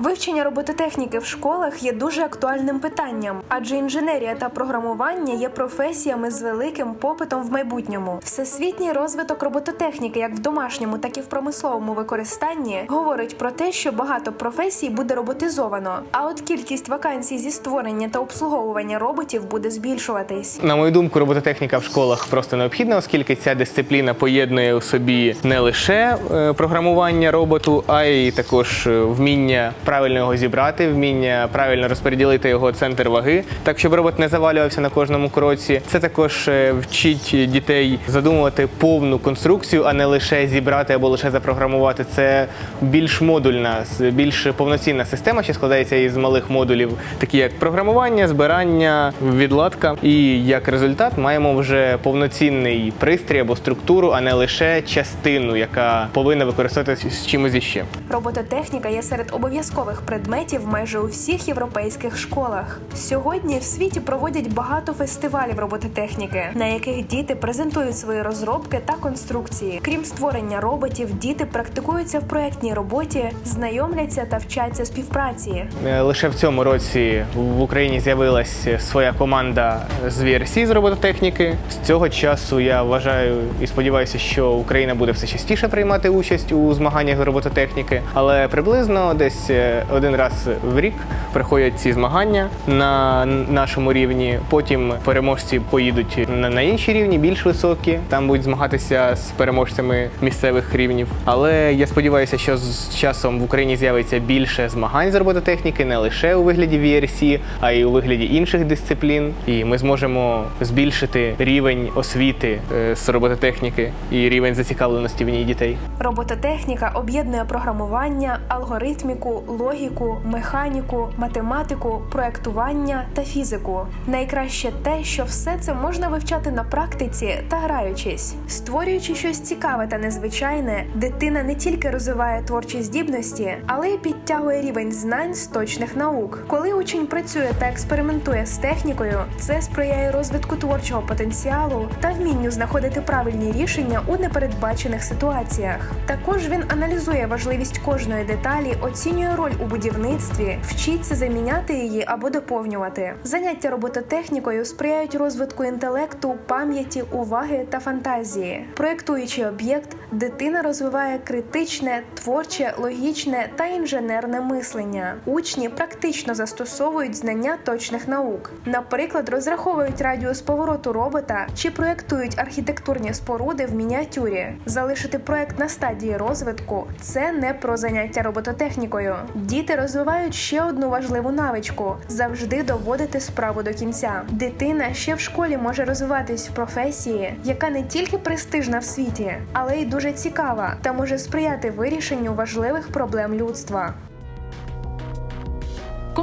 Вивчення робототехніки в школах є дуже актуальним питанням, адже інженерія та програмування є професіями з великим попитом в майбутньому. Всесвітній розвиток робототехніки, як в домашньому, так і в промисловому використанні, говорить про те, що багато професій буде роботизовано. А от кількість вакансій зі створення та обслуговування роботів буде збільшуватись. На мою думку, робототехніка в школах просто необхідна, оскільки ця дисципліна поєднує у собі не лише е, програмування роботу, а й також е, вміння правильно його зібрати, вміння правильно розподілити його центр ваги, так щоб робот не завалювався на кожному кроці. Це також е, вчить дітей задумувати повну конструкцію, а не лише зібрати або лише запрограмувати. Це більш модульна, більш повноцінна система, що складається із малих модулів, такі як програмування, збирання, відладка. І як результат маємо вже повноцінний пристрій або структуру, а не лише частину, яка повинна використовуватися з чимось іще. Робототехніка є серед обов'язкових предметів майже у всіх європейських школах. Сьогодні в світі проводять багато фестивалів робототехніки, на яких діти презентують свої розробки та конструкції. Крім створення роботів, діти практикуються в проєктній роботі, знайомляться та вчаться співпраці. Е, Лише в цьому році в Україні з'явилась своя команда з VRC з робототехніки. З цього часу я вважаю і сподіваюся, що Україна буде все частіше приймати участь у змаганнях робототехніки, але приблизно десь е, один раз в рік приходять ці змагання на нашому рівні. Потім переможці поїдуть на, інші рівні, більш високі. Там будуть змагатися з переможцями місцевих рівнів. Але я сподіваюся, що з часом в Україні з'явиться більше змагань з робототехніки, не лише у вигляді VRC, а й у вигляді інших дисциплін. І ми зможемо збільшити рівень освіти е, з робототехніки і рівень зацікавленості в ній дітей. Робототехніка об'єднує програмування, алгоритміку, логіку, механіку, математику, проектування та фізику. Найкраще те, що все це можна вивчати на практиці та граючись. Створюючи щось цікаве та незвичайне, дитина не тільки розвиває творчі здібності, але й підтягує рівень знань з точних наук. Коли учень працює та експериментує з технікою, це сприяє розвитку творчого потенціалу та вмінню знаходити правильні рішення у непередбачених ситуаціях. Також він аналізує важливість кожної деталі, оцінює роль у будівництві, вчиться заміняти її або доповнювати. Заняття робототехнікою сприяють розвитку інтелекту, пам'яті, уваги та фантазії. Проєктуючи об'єкт, дитина розвиває критичне, творче, логічне та інженерне мислення. Учні практично застосовують знання точних наук. Наприклад, розраховують радіус повороту робота чи проєктують архітектурні споруди в мініатюрі. Залишити проєкт на стадії розвитку це не про заняття робототехнікою. Діти розвивають ще одну важливу навичку завжди доводити справу до кінця. Дитина ще в школі може розвиватись в професії, яка не тільки престижна в світі, але й дуже цікава та може сприяти вирішенню важливих проблем людства.